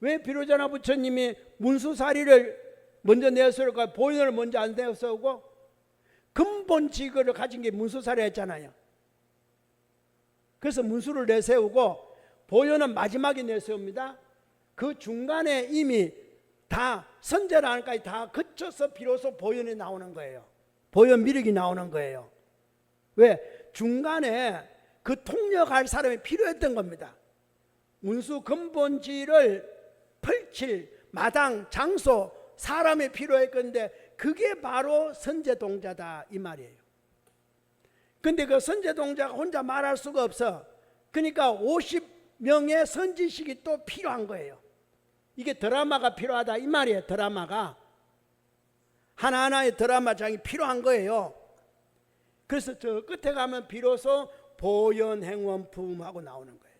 왜 비로자나 부처님이 문수사리를 먼저 내세울까 보현을 먼저 안 내세우고 근본 지거를 가진 게 문수사리였잖아요. 그래서 문수를 내세우고 보현은 마지막에 내세웁니다. 그 중간에 이미 다 선제라는까지 다 거쳐서 비로소 보현이 나오는 거예요. 보현 미륵이 나오는 거예요. 왜? 중간에 그 통역할 사람이 필요했던 겁니다. 문수 근본지를 펼칠 마당, 장소, 사람이 필요했건데 그게 바로 선제동자다 이 말이에요. 근데 그 선제동자가 혼자 말할 수가 없어. 그러니까 50명의 선지식이 또 필요한 거예요. 이게 드라마가 필요하다 이 말이에요. 드라마가 하나하나의 드라마장이 필요한 거예요. 그래서 저 끝에 가면 비로소 보현 행원 부음하고 나오는 거예요.